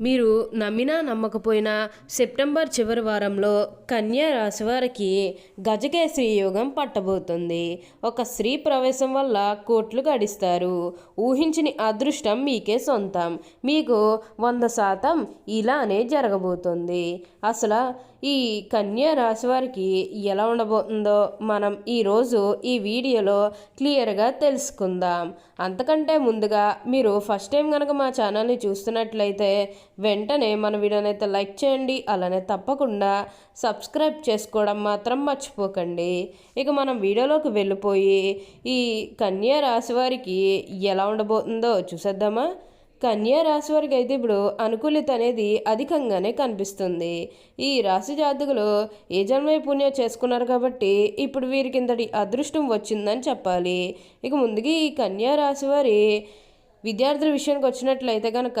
మీరు నమ్మినా నమ్మకపోయినా సెప్టెంబర్ చివరి వారంలో కన్యా రాశి వారికి గజకేశ్రీ యోగం పట్టబోతుంది. ఒక స్త్రీ ప్రవేశం వల్ల కోట్లు గడిస్తారు. ఊహించని అదృష్టం మీకే సొంతం. మీకు వంద శాతం ఇలానే జరగబోతుంది. అసలు ఈ కన్యా రాశి వారికి ఎలా ఉండబోతుందో మనం ఈరోజు ఈ వీడియోలో క్లియర్గా తెలుసుకుందాం. అంతకంటే ముందుగా మీరు ఫస్ట్ టైం కనుక మా ఛానల్ని చూస్తున్నట్లయితే వెంటనే మన వీడియోనైతే లైక్ చేయండి అలానే తప్పకుండా సబ్స్క్రైబ్ చేసుకోవడం మాత్రం మర్చిపోకండి. ఇక మనం వీడియోలోకి వెళ్ళిపోయి ఈ కన్యా రాశి వారికి ఎలా ఉండబోతుందో చూసేద్దామా? కన్యా రాశి వారికి అయితే ఇప్పుడు అనుకూలిత అనేది అధికంగానే కనిపిస్తుంది. ఈ రాశి జాతకులు ఏ జన్మ పుణ్యం చేసుకున్నారు కాబట్టి ఇప్పుడు వీరికి ఇంతటి అదృష్టం వచ్చిందని చెప్పాలి. ఇక ముందుగా ఈ కన్యా రాశి వారి విద్యార్థుల విషయానికి వచ్చినట్లయితే కనుక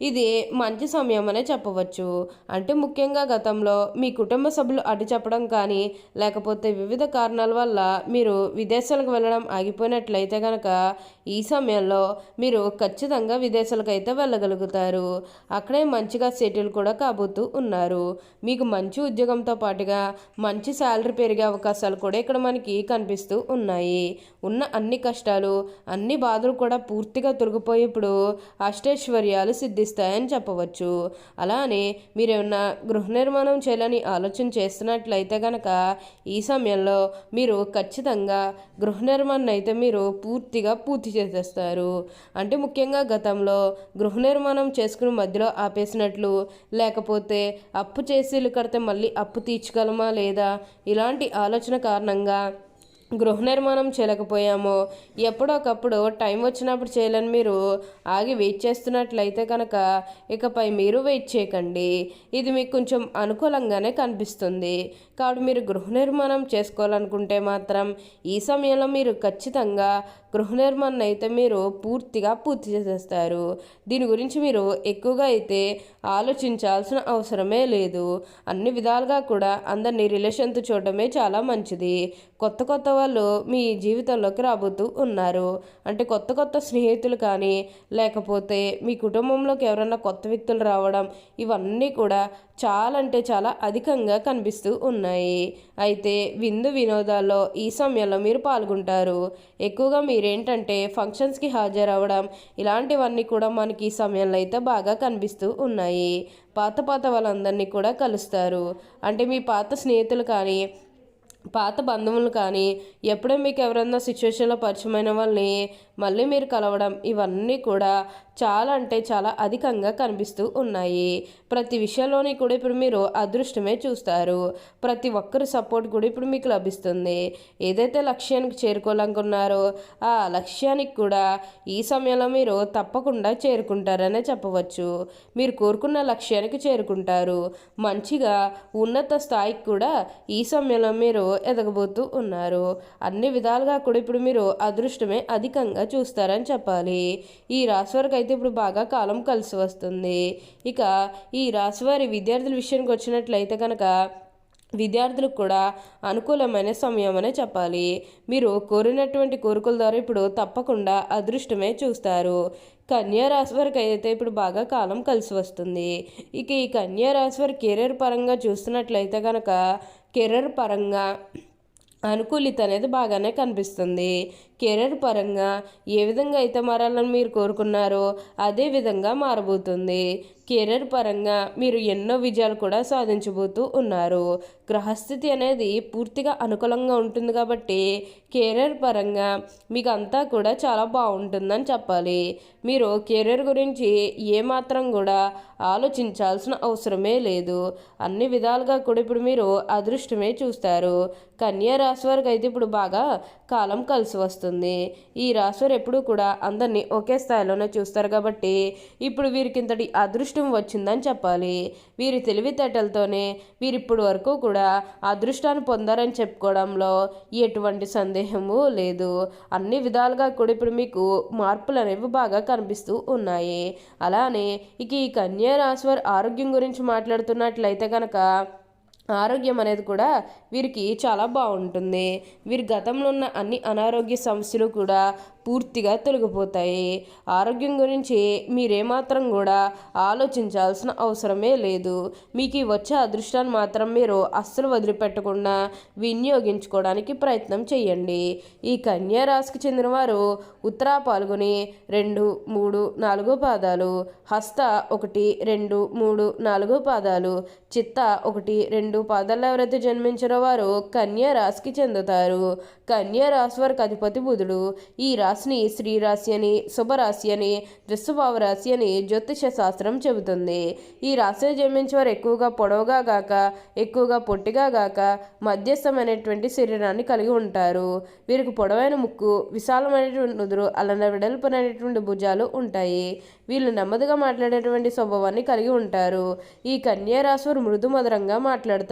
ఇది మంచి సమయం అనే చెప్పవచ్చు. అంటే ముఖ్యంగా గతంలో మీ కుటుంబ సభ్యులు అడ్డు చెప్పడం కానీ లేకపోతే వివిధ కారణాల వల్ల మీరు విదేశాలకు వెళ్ళడం ఆగిపోయినట్లయితే కనుక ఈ సమయంలో మీరు ఖచ్చితంగా విదేశాలకు అయితే వెళ్ళగలుగుతారు. అక్కడే మంచిగా సెటిల్ కూడా కాబోతూ ఉన్నారు. మీకు మంచి ఉద్యోగంతో పాటుగా మంచి శాలరీ పెరిగే అవకాశాలు కూడా ఇక్కడ మనకి కనిపిస్తూ ఉన్నాయి. ఉన్న అన్ని కష్టాలు అన్ని బాధలు కూడా పూర్తిగా తొలగిపోయేప్పుడు అష్టైశ్వర్యాలు సిద్ధి ఇస్తాయని చెప్పవచ్చు. అలానే మీరేమన్నా గృహ నిర్మాణం చేయాలని ఆలోచన చేస్తున్నట్లయితే కనుక ఈ సమయంలో మీరు ఖచ్చితంగా గృహ నిర్మాణం అయితే మీరు పూర్తిగా పూర్తి చేసేస్తారు. అంటే ముఖ్యంగా గతంలో గృహ నిర్మాణం చేసుకుని మధ్యలో ఆపేసినట్లు లేకపోతే అప్పు చేసి కడితే మళ్ళీ అప్పు తీర్చగలమా లేదా? ఇలాంటి ఆలోచన కారణంగా గృహ నిర్మాణం చేయలేకపోయామో. ఎప్పుడొకప్పుడు టైం వచ్చినప్పుడు చేయాలని మీరు ఆగి వెయిట్ చేస్తున్నట్లయితే కనుక ఇకపై మీరు వెయిట్ చేయకండి. ఇది మీకు కొంచెం అనుకూలంగానే కనిపిస్తుంది. కాబట్టి మీరు గృహ నిర్మాణం చేసుకోవాలనుకుంటే మాత్రం ఈ సమయంలో మీరు ఖచ్చితంగా గృహ నిర్మాణం అయితే మీరు పూర్తిగా పూర్తి చేసేస్తారు. దీని గురించి మీరు ఎక్కువగా అయితే ఆలోచించాల్సిన అవసరమే లేదు. అన్ని విధాలుగా కూడా అందరినీ రిలేషన్తో చూడటమే చాలా మంచిది. కొత్త కొత్త వాళ్ళు మీ జీవితంలోకి రాబోతూ ఉన్నారు. అంటే కొత్త కొత్త స్నేహితులు కానీ లేకపోతే మీ కుటుంబంలోకి ఎవరైనా కొత్త వ్యక్తులు రావడం ఇవన్నీ కూడా చాలా అంటే చాలా అధికంగా కనిపిస్తూ ఉన్నాయి. అయితే విందు వినోదాల్లో ఈ సమయంలో మీరు పాల్గొంటారు. ఎక్కువగా మీరేంటంటే ఫంక్షన్స్కి హాజరవ్వడం ఇలాంటివన్నీ కూడా మనకి ఈ సమయంలో అయితే బాగా కనిపిస్తూ ఉన్నాయి. పాత పాత వాళ్ళందరినీ కూడా కలుస్తారు. అంటే మీ పాత స్నేహితులు కానీ పాత బంధువులు కానీ ఎప్పుడో మీకు ఎవరన్నా సిచ్యువేషన్లో పరిచయమైన వాళ్ళని మళ్ళీ మీరు కలవడం ఇవన్నీ కూడా చాలా అంటే చాలా అధికంగా కనిపిస్తూ ఉన్నాయి. ప్రతి విషయంలోని కూడా ఇప్పుడు మీరు అదృష్టమే చూస్తారు. ప్రతి ఒక్కరి సపోర్ట్ కూడా ఇప్పుడు మీకు లభిస్తుంది. ఏదైతే లక్ష్యానికి చేరుకోవాలనుకున్నారో ఆ లక్ష్యానికి కూడా ఈ సమయంలో మీరు తప్పకుండా చేరుకుంటారనే చెప్పవచ్చు. మీరు కోరుకున్న లక్ష్యానికి చేరుకుంటారు. మంచిగా ఉన్నత స్థాయికి కూడా ఈ సమయంలో మీరు ఎదగబోతూ ఉన్నారు. అన్ని విధాలుగా కూడా ఇప్పుడు మీరు అదృష్టమే అధికంగా చూస్తారని చెప్పాలి. ఈ రాశి వారికి అయితే ఇప్పుడు బాగా కాలం కలిసి వస్తుంది. ఇక ఈ రాశివారి విద్యార్థుల విషయానికి వచ్చినట్లయితే కనుక విద్యార్థులకు కూడా అనుకూలమైన సమయం అనే చెప్పాలి. మీరు కోరినటువంటి కోరికల ద్వారా ఇప్పుడు తప్పకుండా అదృష్టమే చూస్తారు. కన్యా రాశి వారికి అయితే ఇప్పుడు బాగా కాలం కలిసి వస్తుంది. ఇక ఈ కన్యా రాశి వారి కెరీర్ పరంగా చూస్తున్నట్లయితే కనుక కెరీర్ పరంగా అనుకూలిత అనేది బాగానే కనిపిస్తుంది. కెరీర్ పరంగా ఏ విధంగా అయితే మారాలని మీరు కోరుకున్నారో అదే విధంగా మారబోతుంది. కెరీర్ పరంగా మీరు ఎన్నో విజయాలు కూడా సాధించబోతూ ఉన్నారు. గ్రహస్థితి అనేది పూర్తిగా అనుకూలంగా ఉంటుంది కాబట్టి కెరీర్ పరంగా మీకు అంతా కూడా చాలా బాగుంటుందని చెప్పాలి. మీరు కెరీర్ గురించి ఏమాత్రం కూడా ఆలోచించాల్సిన అవసరమే లేదు. అన్ని విధాలుగా కూడా ఇప్పుడు మీరు అదృష్టమే చూస్తారు. కన్యా రాశి వారికి అయితే ఇప్పుడు బాగా కాలం కలిసి వస్తుంది. ఈ రాశి వారు ఎప్పుడూ కూడా అందరినీ ఒకే స్థాయిలోనే చూస్తారు కాబట్టి ఇప్పుడు వీరికి ఇంతటి అదృష్టం వచ్చిందని చెప్పాలి. వీరి తెలివితేటలతోనే వీరిప్పటి వరకు కూడా అదృష్టాన్ని పొందారని చెప్పుకోవడంలో ఎటువంటి సందేహము లేదు. అన్ని విధాలుగా కూడా ఇప్పుడు మీకు మార్పులు అనేవి బాగా కనిపిస్తూ ఉన్నాయి. అలానే ఇక ఈ కన్యా రాశివారి ఆరోగ్యం గురించి మాట్లాడుతున్నట్లయితే కనుక ఆరోగ్యం అనేది కూడా వీరికి చాలా బాగుంటుంది. వీరి గతంలో ఉన్న అన్ని అనారోగ్య సమస్యలు కూడా పూర్తిగా తొలగిపోతాయి. ఆరోగ్యం గురించి మీరేమాత్రం కూడా ఆలోచించాల్సిన అవసరమే లేదు. మీకు వచ్చే అదృష్టాన్ని మాత్రం మీరు అస్సలు వదిలిపెట్టకుండా వినియోగించుకోవడానికి ప్రయత్నం చేయండి. ఈ కన్యా రాశికి చెందినవారు ఉత్తరా పాల్గొని రెండు మూడు నాలుగు పాదాలు హస్త ఒకటి రెండు మూడు నాలుగు పాదాలు చిత్త ఒకటి రెండు పాదాలు ఎవరైతే జన్మించారో వారు కన్యా రాశికి చెందుతారు. కన్యా రాశి వారికి అధిపతి బుధుడు. ఈ రాశిని శ్రీరాశి అని శుభరాశి అని వృషభావ రాశి అని జ్యోతిష శాస్త్రం చెబుతుంది. ఈ రాశిని జన్మించే వారు ఎక్కువగా పొడవుగా గాక ఎక్కువగా పొట్టిగా గాక మధ్యస్థమైనటువంటి శరీరాన్ని కలిగి ఉంటారు. వీరికి పొడవైన ముక్కు విశాలమైనటువంటి నుదురు అలానే వెడల్పునైనటువంటి భుజాలు ఉంటాయి. వీళ్ళు నెమ్మదిగా మాట్లాడేటువంటి స్వభావాన్ని కలిగి ఉంటారు. ఈ కన్యా రాశి వారు మృదు మధురంగా మాట్లాడుతారు.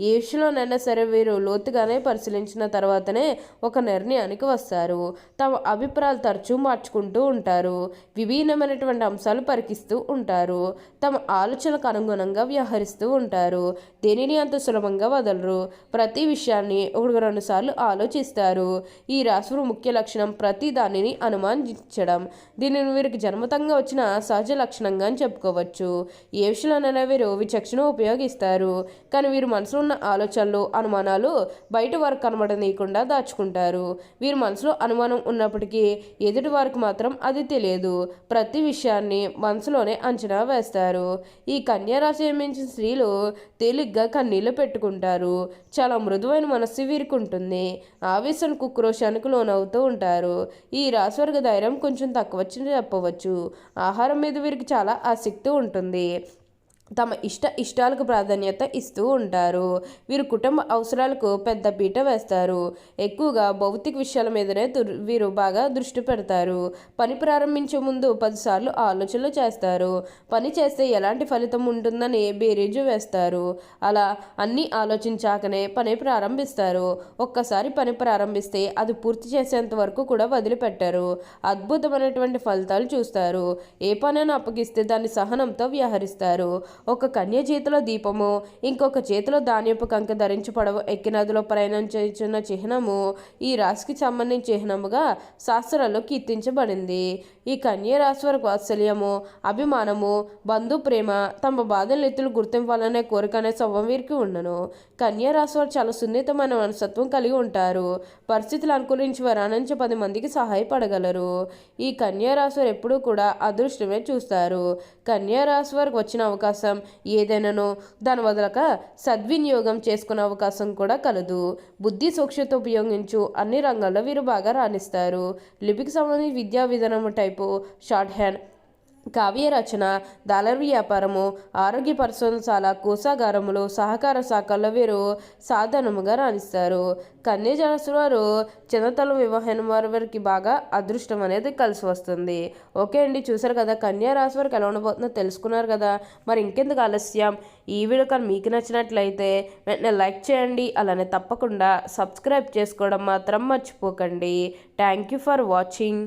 ఏ విషయంలోనైనా సరే వీరు లోతుగానే పరిశీలించిన తర్వాతనే ఒక నిర్ణయానికి వస్తారు. తమ అభిప్రాయాలు తరచూ మార్చుకుంటూ ఉంటారు. విభిన్నమైనటువంటి అంశాలు పరికిస్తూ ఉంటారు. తమ ఆలోచనకు అనుగుణంగా వ్యవహరిస్తూ ఉంటారు. దేనిని అంత సులభంగా వదలరు. ప్రతి విషయాన్ని ఒకటి రెండు సార్లు ఆలోచిస్తారు. ఈ రాశులు ముఖ్య లక్షణం ప్రతి దానిని అనుమానించడం. దీనిని వీరికి జన్మతంగా వచ్చిన సహజ లక్షణంగా అని చెప్పుకోవచ్చు. ఏ విషయంలోనైనా వీరు విచక్షణ ఉపయోగిస్తారు. కానీ వీరు మనసులో ఉన్న ఆలోచనలు అనుమానాలు బయట వారికి కనబడనీయకుండా దాచుకుంటారు. వీరి మనసులో అనుమానం ఉన్నప్పటికీ ఎదుటి వారికి మాత్రం అది తెలియదు. ప్రతి విషయాన్ని మనసులోనే అంచనా వేస్తారు. ఈ కన్యారాశి జన్మించిన స్త్రీలు తేలిగ్గా కన్నీళ్ళు పెట్టుకుంటారు. చాలా మృదువైన మనస్సు వీరికి ఉంటుంది. ఆవేశం కుక్రోశానికి లోనవుతూ ఉంటారు. ఈ రాశి వర్గ ధైర్యం కొంచెం తక్కువ చెప్పవచ్చు. ఆహారం మీద వీరికి చాలా ఆసక్తి ఉంటుంది. తమ ఇష్ట ఇష్టాలకు ప్రాధాన్యత ఇస్తూ ఉంటారు. వీరు కుటుంబ అవసరాలకు పెద్ద పీట వేస్తారు. ఎక్కువగా భౌతిక విషయాల మీదనే వీరు బాగా దృష్టి పెడతారు. పని ప్రారంభించే ముందు పదిసార్లు ఆలోచనలు చేస్తారు. పని చేస్తే ఎలాంటి ఫలితం ఉంటుందని బేరీజు వేస్తారు. అలా అన్నీ ఆలోచించాకనే పని ప్రారంభిస్తారు. ఒక్కసారి పని ప్రారంభిస్తే అది పూర్తి చేసేంత వరకు కూడా వదిలిపెట్టారు. అద్భుతమైనటువంటి ఫలితాలు చూస్తారు. ఏ పనైనా అప్పగిస్తే దాన్ని సహనంతో వ్యవహరిస్తారు. ఒక కన్య చేతిలో దీపము ఇంకొక చేతిలో ధాన్యపు కంక ధరించి పడవ ఎక్కినదిలో చేస్తున్న చిహ్నము ఈ రాశికి సంబంధించిన చిహ్నముగా శాస్త్రాల్లో కీర్తించబడింది. ఈ కన్య రాశి వారికి వాత్సల్యము అభిమానము బంధు ప్రేమ తమ బాధలు ఎత్తులు గుర్తింపాలనే కోరిక అనే స్వభావం వీరికి ఉండను. కన్య రాశి వారు చాలా సున్నితమైన మనస్తత్వం కలిగి ఉంటారు. పరిస్థితులు అనుకూలించి వారు ఆనందించి పది మందికి సహాయపడగలరు. ఈ కన్యా రాశి వారు ఎప్పుడూ కూడా అదృష్టమే చూస్తారు. కన్యా రాశి వారికి వచ్చిన అవకాశం ఏదైనానో దాని వదలక సద్వినియోగం చేసుకునే అవకాశం కూడా కలదు. బుద్ధి సూక్ష్మత ఉపయోగించు అన్ని రంగాల్లో వీరు బాగా రాణిస్తారు. లిపికి సంబంధించి విద్యా విధానం టైపు షార్ట్ హ్యాండ్ కావ్య రచన దాలర్ వ్యాపారము ఆరోగ్య పరిశోధనశాల కోసాగారములు సహకార శాఖల్లో వీరు సాధనముగా రాణిస్తారు. కన్యజనసు వారు చిన్నతల వివాహం వారి వారికి బాగా అదృష్టం అనేది కలిసి వస్తుంది. ఓకే అండి చూసారు కదా కన్యా రాశి వారికి ఎలా ఉండబోతుందో తెలుసుకున్నారు కదా. మరి ఇంకెందుకు ఆలస్యం? ఈ వీడియో కానీ మీకు నచ్చినట్లయితే వెంటనే లైక్ చేయండి అలానే తప్పకుండా సబ్స్క్రైబ్ చేసుకోవడం మాత్రం మర్చిపోకండి. Thank you for watching.